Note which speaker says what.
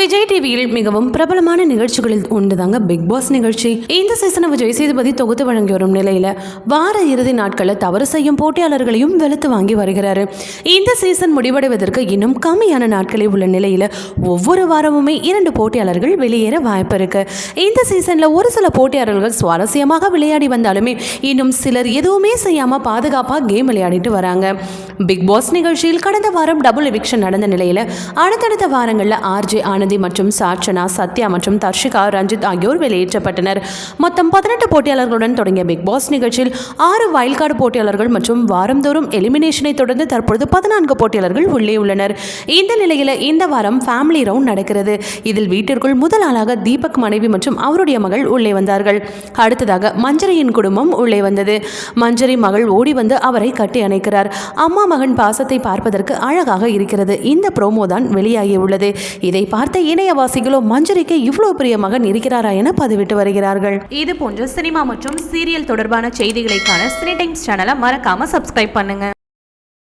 Speaker 1: விஜய் டிவியில் மிகவும் பிரபலமான நிகழ்ச்சிகளில் ஒன்றுதாங்க பிக் பாஸ் நிகழ்ச்சி. இந்த சீசனை விஜய் சேதுபதி தொகுத்து வழங்கி வரும் நிலையில வார இறுதி நாட்களில் தவறு செய்யும் போட்டியாளர்களையும் வெளுத்து வாங்கி வருகிறாரு. இந்த சீசன் முடிவடைவதற்கு இன்னும் கம்மியான நாட்களே உள்ள நிலையில ஒவ்வொரு வாரமுமே இரண்டு போட்டியாளர்கள் வெளியேற வாய்ப்பு இருக்கு. இந்த சீசன்ல ஒரு சில போட்டியாளர்கள் சுவாரஸ்யமாக விளையாடி வந்தாலுமே இன்னும் சிலர் எதுவுமே செய்யாம பாதுகாப்பாக கேம் விளையாடிட்டு வராங்க. பிக் பாஸ் நிகழ்ச்சியில் கடந்த வாரம் டபுள் எவிக்ஷன் நடந்த நிலையில அடுத்தடுத்த வாரங்களில் ஆர்ஜே ஆனந்த் மற்றும் சாட்சனா சத்யா மற்றும் தர்ஷிகா ரஞ்சித் ஆகியோர் வெளியேற்றப்பட்டனர். மொத்தம் பதினெட்டு போட்டியாளர்களுடன் தொடங்கிய பிக் பாஸ் நிகழ்ச்சியில் ஆறு வயல்கார்டு போட்டியாளர்கள் மற்றும் வாரந்தோறும் எலிமினேஷனை தொடர்ந்து தற்பொழுது பதினான்கு போட்டியாளர்கள் உள்ளே உள்ளனர். இந்த நிலையில் இந்த வாரம் ஃபேமிலி ரவுண்ட் நடக்கிறது. இதில் வீட்டிற்குள் முதல் ஆளாக தீபக் மனைவி மற்றும் அவருடைய மகள் உள்ளே வந்தார்கள். அடுத்ததாக மஞ்சரியின் குடும்பம் உள்ளே வந்தது. மஞ்சரி மகள் ஓடி வந்து அவரை கட்டி அணைக்கிறார். அம்மா மகன் பாசத்தை பார்ப்பதற்கு அழகாக இருக்கிறது. இந்த ப்ரோமோ தான் வெளியாகியுள்ளது. இதை பார்த்த இணையவாசிகளோ மஞ்சரிக்கு இவ்வளவு பெரிய மகன் இருக்கிறாரா என பதிவிட்டு வருகிறார்கள்.
Speaker 2: இது போன்ற சினிமா மற்றும் சீரியல் தொடர்பான செய்திகளைக்கான சினி டைம்ஸ் சேனலை மறக்காம சப்ஸ்கிரைப் பண்ணுங்க.